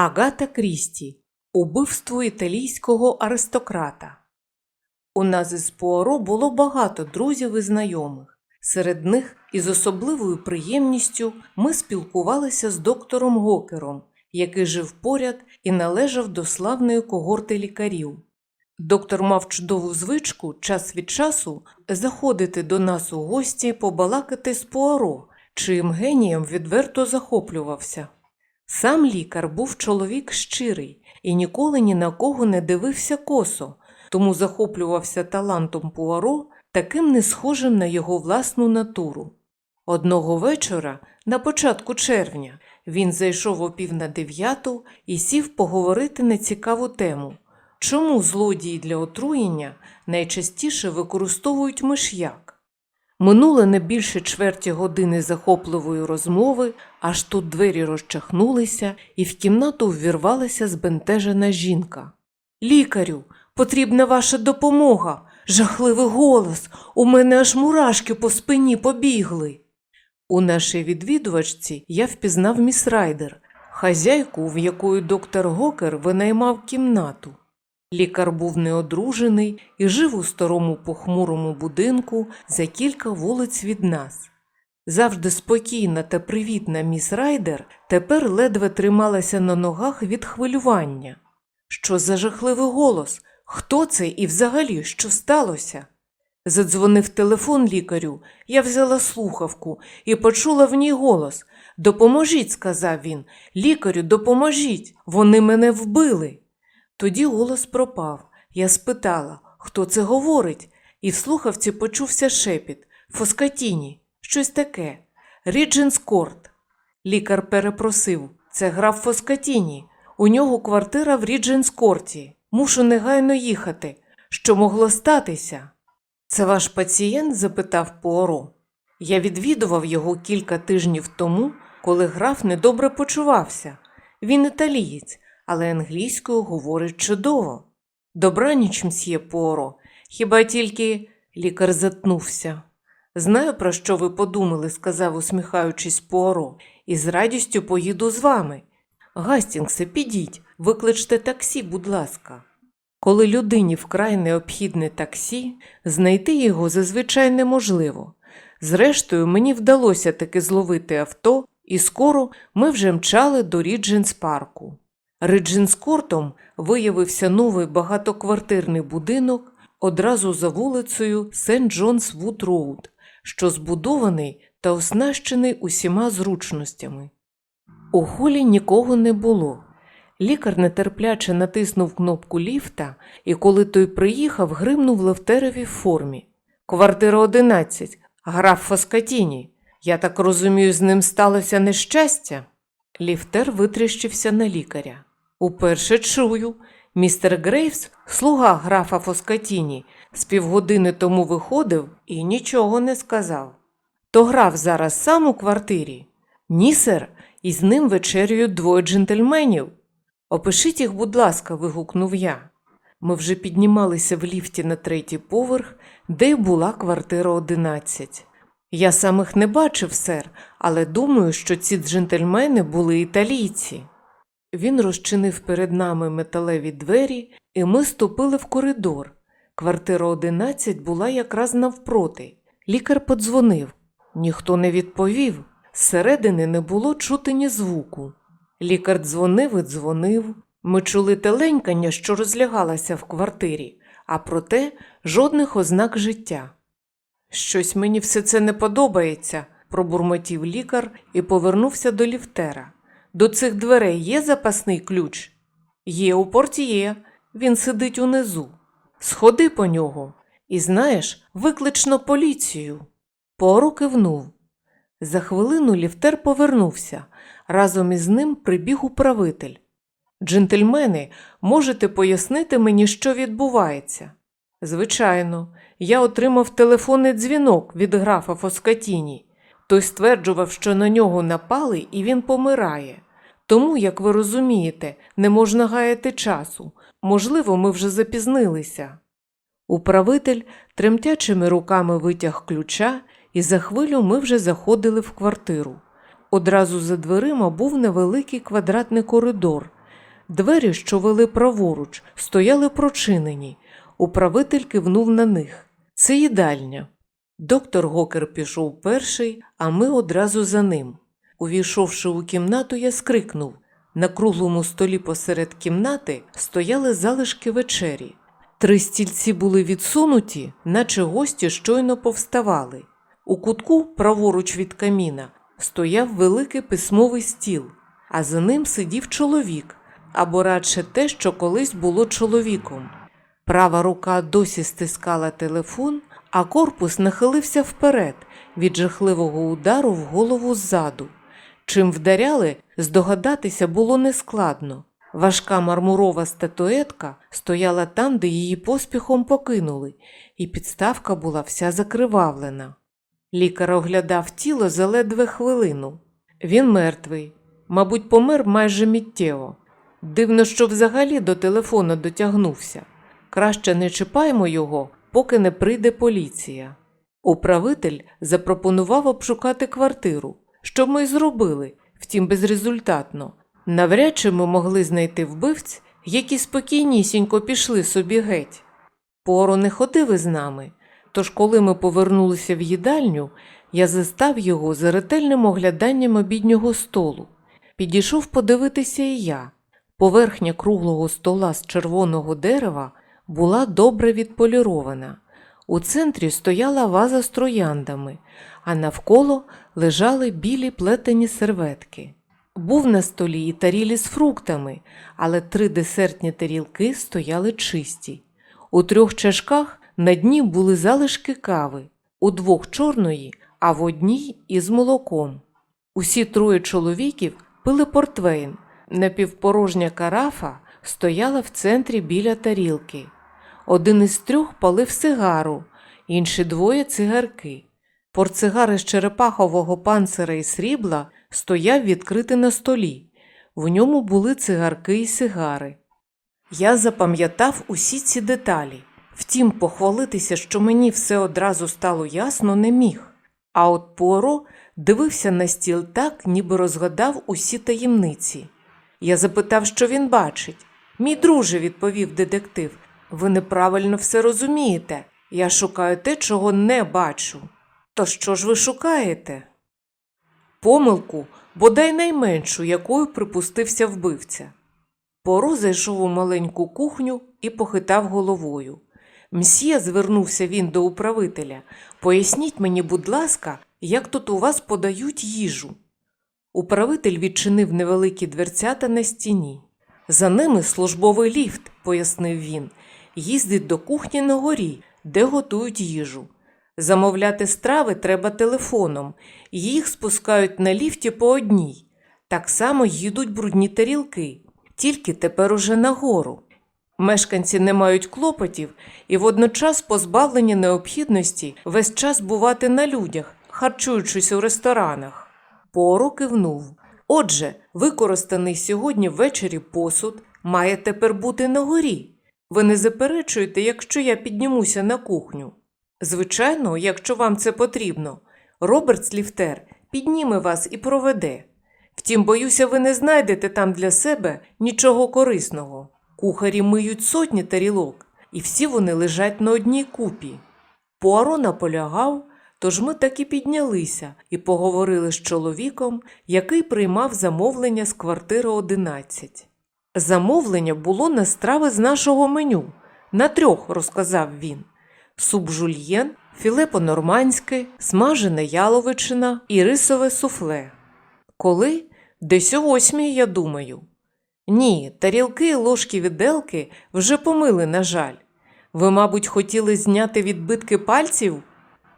Агата Крісті Убивство італійського аристократа. У нас із Пуаро було багато друзів і знайомих. Серед них із особливою приємністю ми спілкувалися з доктором Гокером, який жив поряд і належав до славної когорти лікарів. Доктор мав чудову звичку час від часу заходити до нас у гості побалакати з Пуаро, чиїм генієм відверто захоплювався. Сам лікар був чоловік щирий і ніколи ні на кого не дивився косо, тому захоплювався талантом Пуаро, таким не схожим на його власну натуру. Одного вечора, на початку червня, він зайшов о пів на дев'яту і сів поговорити на цікаву тему. Чому злодії для отруєння найчастіше використовують миш'як? Минуло не більше чверті години захопливої розмови, аж тут двері розчахнулися, і в кімнату ввірвалася збентежена жінка. Лікарю, потрібна ваша допомога. Жахливий голос. У мене аж мурашки по спині побігли. У нашій відвідувачці я впізнав міс Райдер, хазяйку, в якої доктор Гокер винаймав кімнату. Лікар був неодружений і жив у старому похмурому будинку за кілька вулиць від нас. Завжди спокійна та привітна міс Райдер тепер ледве трималася на ногах від хвилювання. Що за жахливий голос? Хто це і взагалі що сталося? Задзвонив телефон лікарю, я взяла слухавку і почула в ній голос. Допоможіть, сказав він. Лікарю, допоможіть, вони мене вбили. Тоді голос пропав. Я спитала, хто це говорить, і в слухавці почувся шепіт Фоскатіні, щось таке. Рідженс Корт. Лікар перепросив це граф Фоскатіні. У нього квартира в Рідженс Корті. Мушу негайно їхати. Що могло статися? Це ваш пацієнт? запитав Пуаро. Я відвідував його кілька тижнів тому, коли граф недобре почувався. Він італієць, але англійською говорить чудово. Добраніч, мсьє Пуаро. Хіба тільки лікар затнувся. Знаю, про що ви подумали, сказав, усміхаючись Пуаро, і з радістю поїду з вами. Гастінгсе, підіть, викличте таксі, будь ласка. Коли людині вкрай необхідне таксі, знайти його зазвичай неможливо. Зрештою, мені вдалося таки зловити авто, і скоро ми вже мчали до Рідженс парку. Ридженскортом виявився новий багатоквартирний будинок одразу за вулицею Сент Джонс Вуд Роуд, що збудований та оснащений усіма зручностями. У холі нікого не було. Лікар нетерпляче натиснув кнопку ліфта, і коли той приїхав, гримнув левтерові в формі. Квартира 11, граф Фаскатіні. Я так розумію, з ним сталося нещастя. Ліфтер витріщився на лікаря. Уперше чую, містер Грейвс, слуга графа Фоскатіні, з півгодини тому виходив і нічого не сказав. То граф зараз сам у квартирі? Ні, сер, і з ним вечерюють двоє джентльменів. Опишіть їх, будь ласка, вигукнув я. Ми вже піднімалися в ліфті на третій поверх, де й була квартира 11. Я самих не бачив, сер, але думаю, що ці джентльмени були італійці. Він розчинив перед нами металеві двері, і ми ступили в коридор. Квартира 11 була якраз навпроти. Лікар подзвонив. Ніхто не відповів. Зсередини не було чути ні звуку. Лікар дзвонив і дзвонив. Ми чули теленькання, що розлягалася в квартирі, а проте жодних ознак життя. Щось мені все це не подобається, пробурмотів лікар і повернувся до ліфтера. До цих дверей є запасний ключ? Є у портіє, він сидить унизу. Сходи по нього. І знаєш, виклично поліцію. Поро кивнув. За хвилину ліфтер повернувся. Разом із ним прибіг управитель. Джентльмени, можете пояснити мені, що відбувається? Звичайно, я отримав телефонний дзвінок від графа Фоскатіні. Той стверджував, що на нього напали і він помирає. Тому, як ви розумієте, не можна гаяти часу. Можливо, ми вже запізнилися. Управитель тремтячими руками витяг ключа, і за хвилю ми вже заходили в квартиру. Одразу за дверима був невеликий квадратний коридор, Двері, що вели праворуч, стояли прочинені. Управитель кивнув на них. Це їдальня. Доктор Гокер пішов перший, а ми одразу за ним. Увійшовши у кімнату, я скрикнув. На круглому столі посеред кімнати стояли залишки вечері. Три стільці були відсунуті, наче гості щойно повставали. У кутку, праворуч від каміна, стояв великий письмовий стіл, а за ним сидів чоловік, або радше те, що колись було чоловіком. Права рука досі стискала телефон, а корпус нахилився вперед від жахливого удару в голову ззаду. Чим вдаряли, здогадатися було нескладно. Важка мармурова статуетка стояла там, де її поспіхом покинули, і підставка була вся закривавлена. Лікар оглядав тіло за ледве хвилину. Він мертвий, мабуть, помер майже миттєво. Дивно, що взагалі до телефону дотягнувся. Краще не чіпаймо його, поки не прийде поліція. Управитель запропонував обшукати квартиру, що ми й зробили, втім безрезультатно. Навряд чи ми могли знайти вбивць, які спокійнісінько пішли собі геть. Поро не ходив із нами, тож коли ми повернулися в їдальню, я застав його за ретельним огляданням обіднього столу. Підійшов подивитися і я. Поверхня круглого стола з червоного дерева була добре відполірована. У центрі стояла ваза з трояндами, а навколо лежали білі плетені серветки. Був на столі і тарілі з фруктами, але три десертні тарілки стояли чисті. У трьох чашках на дні були залишки кави, у двох чорної, а в одній із молоком. Усі троє чоловіків пили портвейн. Напівпорожня карафа стояла в центрі біля тарілки. Один із трьох палив сигару, інші двоє цигарки. Портсигар із черепахового панцира і срібла стояв відкритий на столі. В ньому були цигарки і сигари. Я запам'ятав усі ці деталі. Втім, похвалитися, що мені все одразу стало ясно, не міг. А от Пуаро дивився на стіл так, ніби розгадав усі таємниці. Я запитав, що він бачить. Мій друже, відповів детектив, ви неправильно все розумієте. Я шукаю те, чого не бачу. То що ж ви шукаєте? Помилку, бодай найменшу, якою припустився вбивця. Поро зайшов у маленьку кухню і похитав головою. Мсьє, звернувся він до управителя, поясніть мені, будь ласка, як тут у вас подають їжу. Управитель відчинив невеликі дверцята на стіні. За ними службовий ліфт, пояснив він, їздить до кухні на горі, де готують їжу. Замовляти страви треба телефоном, їх спускають на ліфті по одній. Так само їдуть брудні тарілки, тільки тепер уже нагору. Мешканці не мають клопотів і водночас позбавлені необхідності весь час бувати на людях, харчуючись у ресторанах. Поро кивнув. Отже, використаний сьогодні ввечері посуд має тепер бути на горі. Ви не заперечуєте, якщо я піднімуся на кухню. Звичайно, якщо вам це потрібно, Роберт Сліфтер підніме вас і проведе. Втім, боюся, ви не знайдете там для себе нічого корисного. Кухарі миють сотні тарілок, і всі вони лежать на одній купі. Пуаро наполягав, тож ми таки піднялися і поговорили з чоловіком, який приймав замовлення з квартири 11. Замовлення було на страви з нашого меню. На трьох, розказав він. Суп жульєн, філе по-норманськи, смажена яловичина і рисове суфле. Коли? Десь о восьмій, я думаю. Ні, тарілки, ложки, віделки вже помили, на жаль. Ви, мабуть, хотіли зняти відбитки пальців?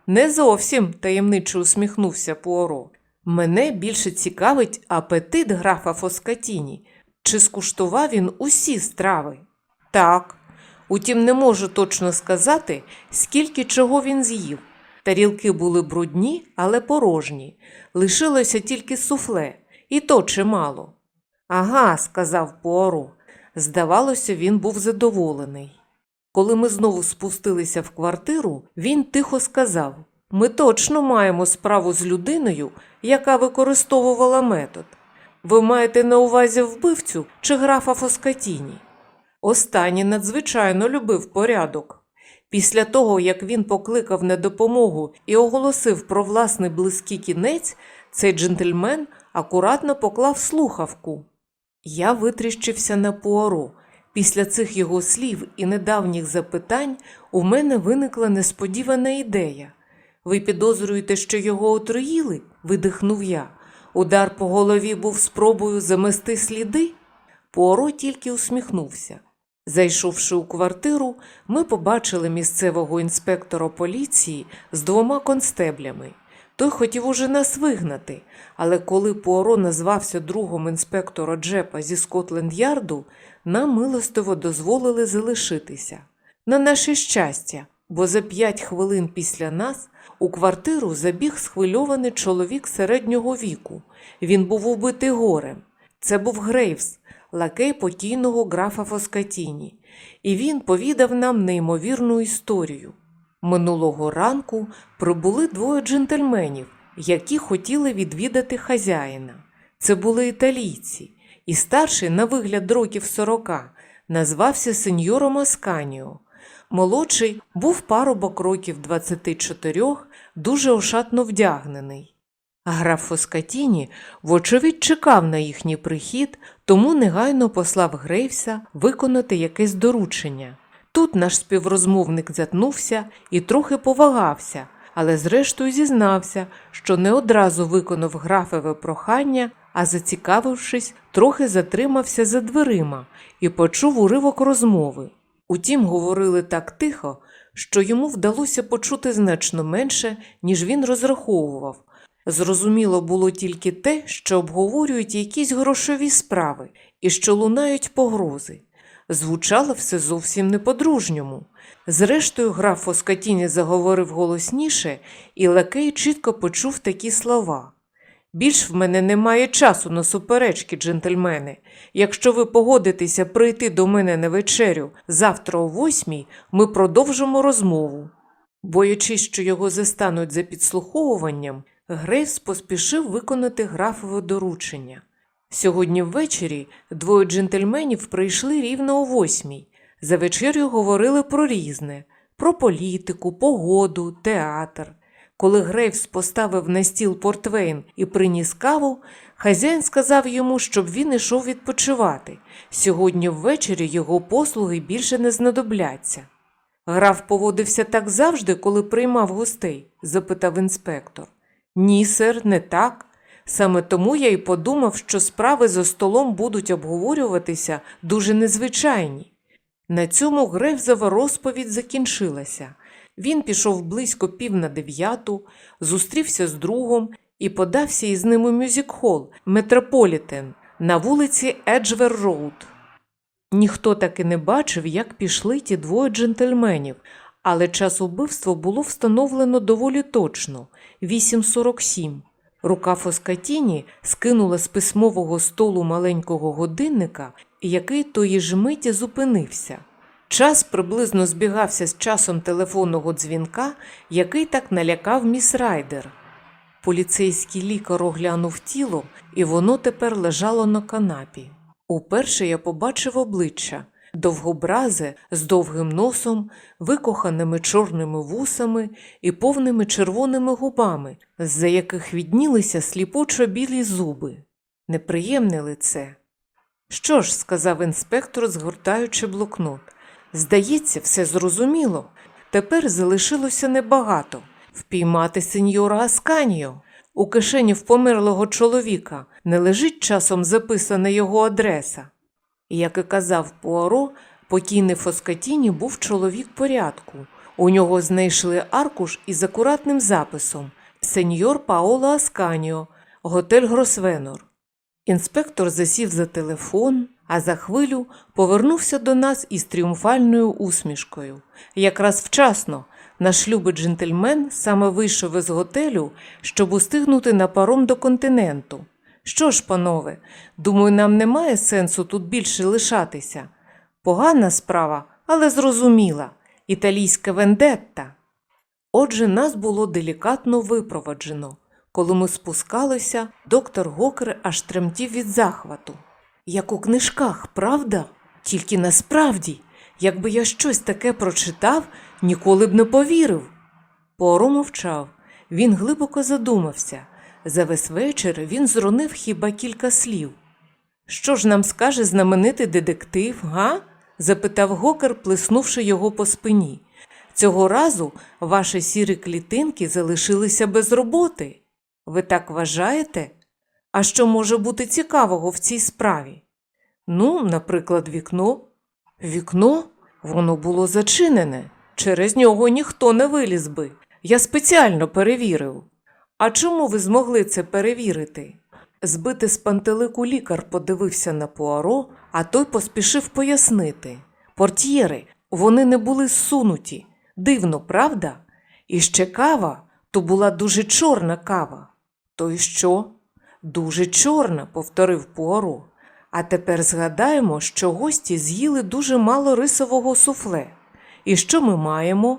Не зовсім, таємничо усміхнувся Пуаро. Мене більше цікавить апетит графа Фоскатіні. Чи скуштував він усі страви? Так. Утім, не можу точно сказати, скільки чого він з'їв. Тарілки були брудні, але порожні. Лишилося тільки суфле, і то чимало. Ага, сказав Пуаро. Здавалося, він був задоволений. Коли ми знову спустилися в квартиру, він тихо сказав: Ми точно маємо справу з людиною, яка використовувала метод. Ви маєте на увазі вбивцю чи графа Фоскатіні? Останній надзвичайно любив порядок. Після того, як він покликав на допомогу і оголосив про власний близький кінець, цей джентльмен акуратно поклав слухавку. Я витріщився на Пуаро. Після цих його слів і недавніх запитань у мене виникла несподівана ідея. Ви підозрюєте, що його отруїли? видихнув я. Удар по голові був спробою замести сліди? Пуаро тільки усміхнувся. Зайшовши у квартиру, ми побачили місцевого інспектора поліції з двома констеблями. Той хотів уже нас вигнати, але коли Пуаро назвався другом інспектора Джепа зі Скотленд-Ярду, нам милостиво дозволили залишитися. На наше щастя, бо за п'ять хвилин після нас у квартиру забіг схвильований чоловік середнього віку. Він був убитий горем. Це був Грейвс, лакей покійного графа Фоскатіні, і він повідав нам неймовірну історію. Минулого ранку прибули двоє джентльменів, які хотіли відвідати хазяїна. Це були італійці, і старший, на вигляд років сорока, назвався сеньором Асканіо. Молодший був парубок років 24, дуже ошатно вдягнений. Граф Фоскатіні, вочевидь, чекав на їхній прихід, тому негайно послав Грейвса виконати якесь доручення. Тут наш співрозмовник затнувся і трохи повагався, але зрештою зізнався, що не одразу виконав графове прохання, а зацікавившись, трохи затримався за дверима і почув уривок розмови. Утім, говорили так тихо, що йому вдалося почути значно менше, ніж він розраховував. Зрозуміло було тільки те, що обговорюють якісь грошові справи і що лунають погрози. Звучало все зовсім не по-дружньому. Зрештою, граф Фоскатіні заговорив голосніше, і лакей чітко почув такі слова. Більш в мене немає часу на суперечки, джентльмени. Якщо ви погодитеся прийти до мене на вечерю завтра о восьмій, ми продовжимо розмову. Боячись, що його застануть за підслуховуванням, Грейвс поспішив виконати графове доручення. Сьогодні ввечері двоє джентльменів прийшли рівно о восьмій. За вечерю говорили про різне про політику, погоду, театр. Коли Грейвс поставив на стіл портвейн і приніс каву, хазяїн сказав йому, щоб він ішов відпочивати. Сьогодні ввечері його послуги більше не знадобляться. Граф поводився так завжди, коли приймав гостей? запитав інспектор. Ні, сер, не так. Саме тому я й подумав, що справи за столом будуть обговорюватися дуже незвичайні. На цьому Грейвзова розповідь закінчилася. Він пішов близько пів на дев'яту, зустрівся з другом і подався із ним у мюзик-хол Метрополітен на вулиці Еджвер Роуд. Ніхто таки не бачив, як пішли ті двоє джентльменів, але час убивства було встановлено доволі точно 8.47. Рука Фоскатіні скинула з письмового столу маленького годинника, який тої ж миті зупинився. Час приблизно збігався з часом телефонного дзвінка, який так налякав міс Райдер. Поліцейський лікар оглянув тіло, і воно тепер лежало на канапі. Уперше я побачив обличчя довгобразе, з довгим носом, викоханими чорними вусами і повними червоними губами, з-за яких віднілися сліпучо білі зуби. Неприємне лице. Що ж, сказав інспектор, згортаючи блокнот. Здається, все зрозуміло. Тепер залишилося небагато впіймати сеньора Асканіо. У кишені в померлого чоловіка не лежить часом записана його адреса. Як і казав Пуаро, покійний Фоскатіні був чоловік порядку. У нього знайшли аркуш із акуратним записом Сеньор Паоло Асканіо, готель Гросвенор. Інспектор засів за телефон, а за хвилю повернувся до нас із тріумфальною усмішкою. Якраз вчасно наш любий джентльмен саме вийшов із готелю, щоб устигнути на паром до континенту. Що ж, панове, думаю, нам немає сенсу тут більше лишатися. Погана справа, але зрозуміла італійська вендетта. Отже, нас було делікатно випроваджено. Коли ми спускалися, доктор Гокер аж тремтів від захвату. Як у книжках, правда? Тільки насправді, якби я щось таке прочитав, ніколи б не повірив. Пуаро мовчав. Він глибоко задумався. За весь вечір він зронив хіба кілька слів. Що ж нам скаже знаменитий детектив, га? запитав Гокер, плеснувши його по спині. Цього разу ваші сірі клітинки залишилися без роботи. Ви так вважаєте? А що може бути цікавого в цій справі? Ну, наприклад, вікно. Вікно? Воно було зачинене. Через нього ніхто не виліз би. Я спеціально перевірив. А чому ви змогли це перевірити? Збити з пантелику лікар подивився на Пуаро, а той поспішив пояснити. Портьєри, вони не були зсунуті. Дивно, правда? І ще кава то була дуже чорна кава. То й що? Дуже чорна, повторив Пуаро. А тепер згадаємо, що гості з'їли дуже мало рисового суфле. І що ми маємо?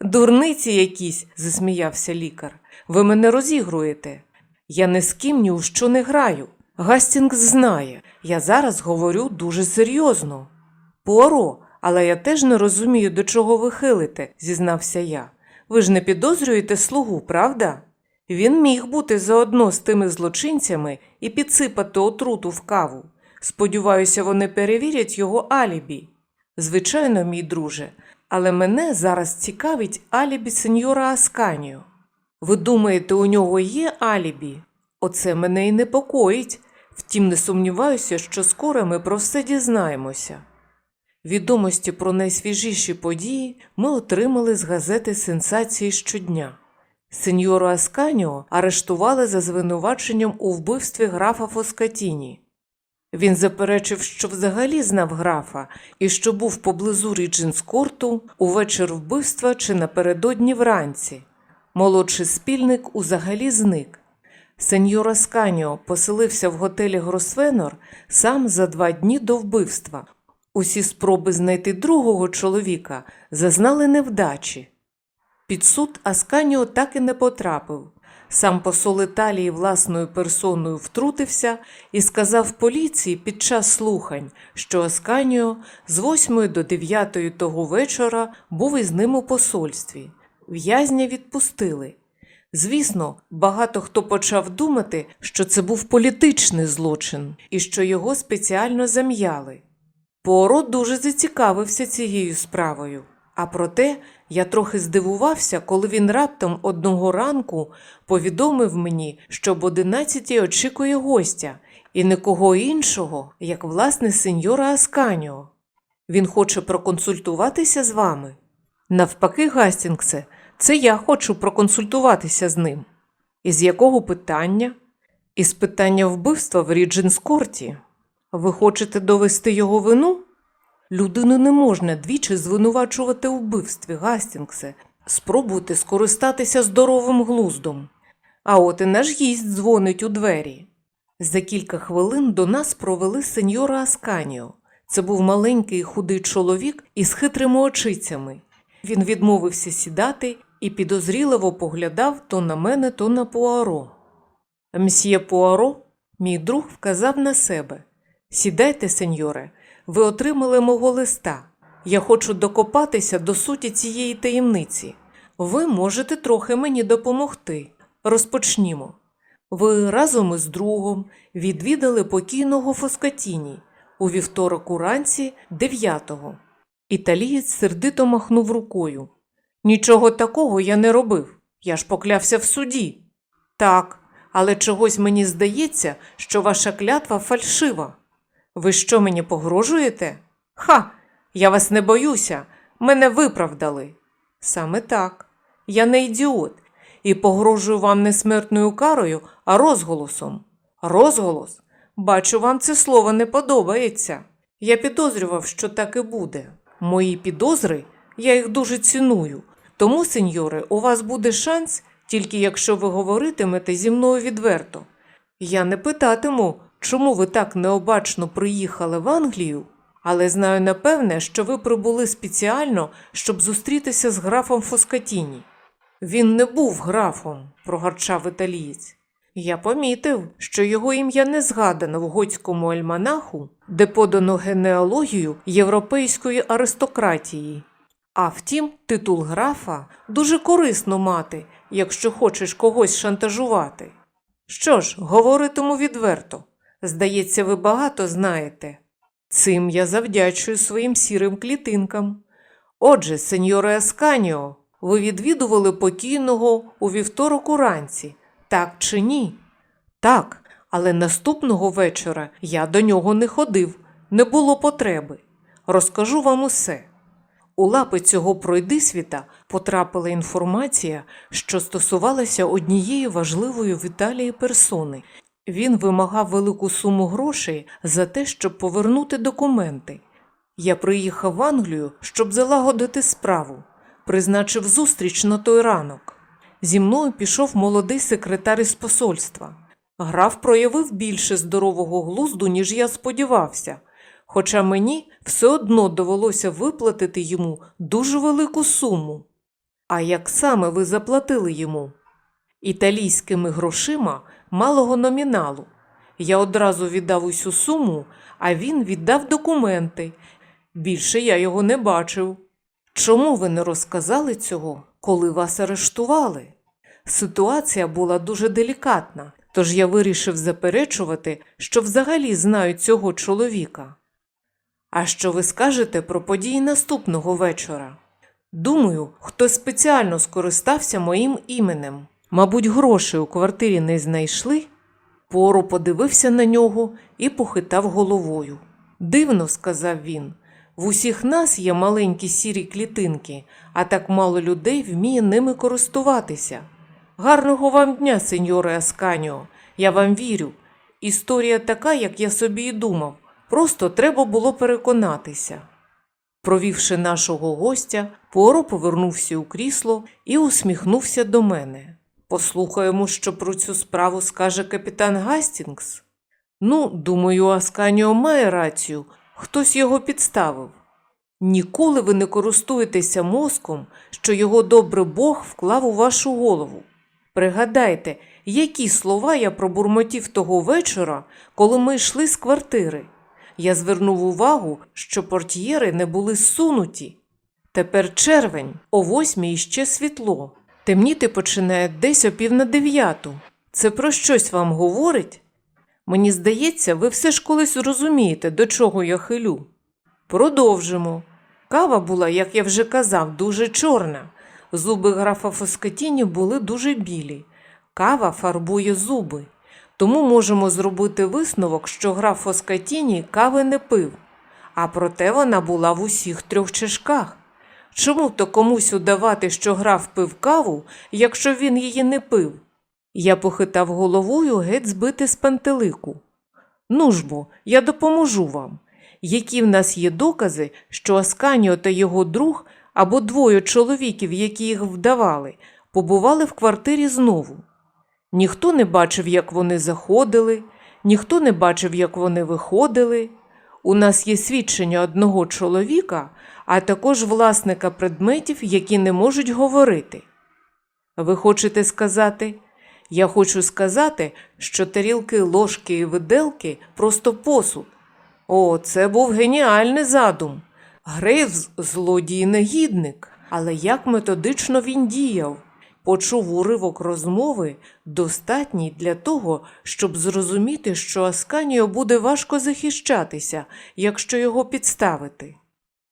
Дурниці якісь, засміявся лікар. Ви мене розігруєте. Я ні з ким ні у що не граю. Гастінгс знає. Я зараз говорю дуже серйозно. Пуаро, але я теж не розумію, до чого ви хилите, зізнався я. Ви ж не підозрюєте слугу, правда? Він міг бути заодно з тими злочинцями і підсипати отруту в каву. Сподіваюся, вони перевірять його алібі. Звичайно, мій друже, але мене зараз цікавить алібі сеньора Асканіо. Ви думаєте, у нього є алібі? Оце мене і непокоїть. Втім, не сумніваюся, що скоро ми про все дізнаємося. Відомості про найсвіжіші події ми отримали з газети Сенсації щодня. Сеньору Асканіо арештували за звинуваченням у вбивстві графа Фоскатіні. Він заперечив, що взагалі знав графа і що був поблизу Ріджинскорту у вечір вбивства чи напередодні вранці. Молодший спільник узагалі зник. Сеньор Асканіо поселився в готелі Гросвенор сам за два дні до вбивства. Усі спроби знайти другого чоловіка зазнали невдачі. Під суд Асканіо так і не потрапив. Сам посол Італії власною персоною втрутився і сказав поліції під час слухань, що Асканіо з 8 до 9 того вечора був із ним у посольстві. В'язня відпустили. Звісно, багато хто почав думати, що це був політичний злочин і що його спеціально зам'яли. Поро дуже зацікавився цією справою. А проте я трохи здивувався, коли він раптом одного ранку повідомив мені, що об одинадцятій очікує гостя, і нікого іншого, як власне сеньора Асканіо. Він хоче проконсультуватися з вами. Навпаки, Гастінгсе, це я хочу проконсультуватися з ним. Із якого питання? Із питання вбивства в Ріджинскорті. Ви хочете довести його вину? Людину не можна двічі звинувачувати у вбивстві, Гастінгсе. Спробуйте скористатися здоровим глуздом. А от і наш гість дзвонить у двері. За кілька хвилин до нас провели сеньора Асканіо. Це був маленький худий чоловік із хитрими очицями. Він відмовився сідати і підозріливо поглядав то на мене, то на Пуаро. Мсьє Пуаро, мій друг вказав на себе. Сідайте, сеньоре, ви отримали мого листа. Я хочу докопатися до суті цієї таємниці. Ви можете трохи мені допомогти. Розпочнімо. Ви разом із другом відвідали покійного Фоскатіні у вівторок уранці 9-го. Італієць сердито махнув рукою. Нічого такого я не робив. Я ж поклявся в суді. Так, але чогось мені здається, що ваша клятва фальшива. Ви що мені погрожуєте? Ха, я вас не боюся, мене виправдали. Саме так. Я не ідіот і погрожую вам не смертною карою, а розголосом. Розголос? Бачу, вам це слово не подобається. Я підозрював, що так і буде. Мої підозри, я їх дуже ціную. Тому, сеньоре, у вас буде шанс, тільки якщо ви говоритимете зі мною відверто. Я не питатиму, чому ви так необачно приїхали в Англію, але знаю напевне, що ви прибули спеціально, щоб зустрітися з графом Фоскатіні. Він не був графом, прогарчав італієць. Я помітив, що його ім'я не згадано в готському альманаху, де подано генеалогію європейської аристократії. А втім, титул графа дуже корисно мати, якщо хочеш когось шантажувати. Що ж, говоритиму відверто. Здається, ви багато знаєте. Цим я завдячую своїм сірим клітинкам. Отже, сеньоре Асканіо, ви відвідували покійного у вівторок уранці, так чи ні? Так, але наступного вечора я до нього не ходив, не було потреби. Розкажу вам усе. У лапи цього пройдисвіта потрапила інформація, що стосувалася однієї важливої в Італії персони. Він вимагав велику суму грошей за те, щоб повернути документи. Я приїхав в Англію, щоб залагодити справу, призначив зустріч на той ранок. Зі мною пішов молодий секретар із посольства. Граф проявив більше здорового глузду, ніж я сподівався, хоча мені все одно довелося виплатити йому дуже велику суму. А як саме ви заплатили йому? Італійськими грошима малого номіналу. Я одразу віддав усю суму, а він віддав документи. Більше я його не бачив. Чому ви не розказали цього, коли вас арештували? Ситуація була дуже делікатна, тож я вирішив заперечувати, що взагалі знаю цього чоловіка. А що ви скажете про події наступного вечора? Думаю, хтось спеціально скористався моїм іменем. Мабуть, грошей у квартирі не знайшли. Поро подивився на нього і похитав головою. Дивно, сказав він. В усіх нас є маленькі сірі клітинки, а так мало людей вміє ними користуватися. Гарного вам дня, сеньоре Асканіо. Я вам вірю. Історія така, як я собі і думав. Просто треба було переконатися. Провівши нашого гостя, Поро повернувся у крісло і усміхнувся до мене. Послухаємо, що про цю справу скаже капітан Гастінгс. Ну, думаю, Асканіо має рацію, хтось його підставив. Ніколи ви не користуєтеся мозком, що його добрий Бог вклав у вашу голову. Пригадайте, які слова я пробурмотів того вечора, коли ми йшли з квартири. Я звернув увагу, що портьєри не були зсунуті. Тепер червень, о восьмій іще світло. Темніти починає десь о пів на дев'яту. Це про щось вам говорить? Мені здається, ви все ж колись розумієте, до чого я хилю. Продовжимо. Кава була, як я вже казав, дуже чорна. Зуби графа Фоскатіні були дуже білі. Кава фарбує зуби. Тому можемо зробити висновок, що граф Фоскатіні кави не пив, а проте вона була в усіх трьох чашках. Чому то комусь удавати, що граф пив каву, якщо він її не пив? Я похитав головою геть збити з пантелику. Ну ж бо, я допоможу вам. Які в нас є докази, що Асканіо та його друг або двоє чоловіків, які їх вдавали, побували в квартирі знову? Ніхто не бачив, як вони заходили, ніхто не бачив, як вони виходили. У нас є свідчення одного чоловіка, а також власника предметів, які не можуть говорити. Ви хочете сказати? Я хочу сказати, що тарілки, ложки і виделки просто посуд. О, це був геніальний задум. Грейвс злодій негідник, але як методично він діяв. Почув уривок розмови, достатній для того, щоб зрозуміти, що Асканіо буде важко захищатися, якщо його підставити.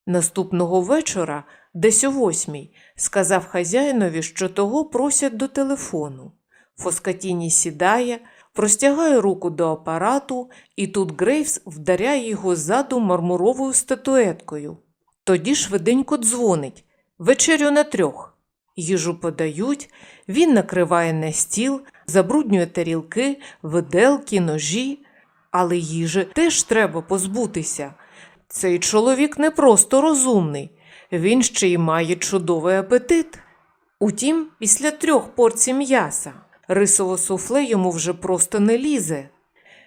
Наступного вечора, десь о восьмій, сказав хазяїнові, що того просять до телефону. Фоскатіні сідає, простягає руку до апарату, і тут Грейвс вдаряє його ззаду мармуровою статуеткою. Тоді швиденько дзвонить вечерю на трьох. Їжу подають, він накриває на стіл, забруднює тарілки, виделки, ножі, але їжі теж треба позбутися. Цей чоловік не просто розумний, він ще й має чудовий апетит. Утім, після трьох порцій м'яса рисово суфле йому вже просто не лізе.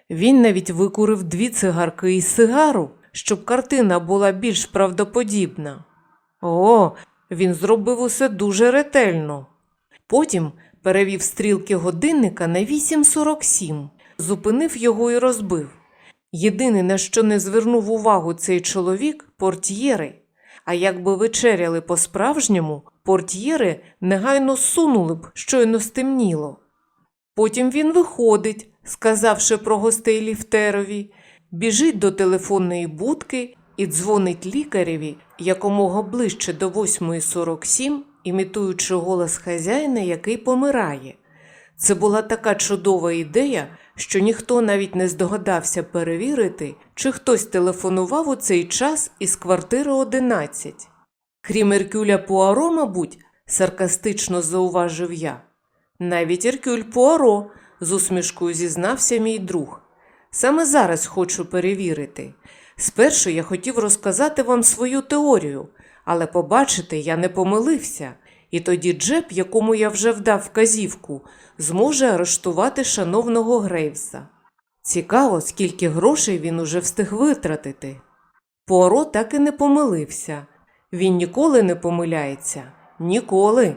Він навіть викурив дві цигарки і сигару, щоб картина була більш правдоподібна. О, він зробив усе дуже ретельно. Потім перевів стрілки годинника на 8.47, зупинив його і розбив. Єдине, на що не звернув увагу цей чоловік портьєри. А якби вечеряли по-справжньому, портьєри негайно сунули б, щойно стемніло. Потім він виходить, сказавши про гостей ліфтерові, біжить до телефонної будки і дзвонить лікареві якомога ближче до 8.47, імітуючи голос хазяїна, який помирає. Це була така чудова ідея, що ніхто навіть не здогадався перевірити, чи хтось телефонував у цей час із квартири 11. Крім Еркюля Пуаро, мабуть, саркастично зауважив я. Навіть Еркюль Пуаро, з усмішкою зізнався мій друг. Саме зараз хочу перевірити. Спершу я хотів розказати вам свою теорію, але побачите, я не помилився, і тоді Джеб, якому я вже вдав вказівку, зможе арештувати шановного Грейвса. Цікаво, скільки грошей він уже встиг витратити. Пуаро так і не помилився. Він ніколи не помиляється. Ніколи.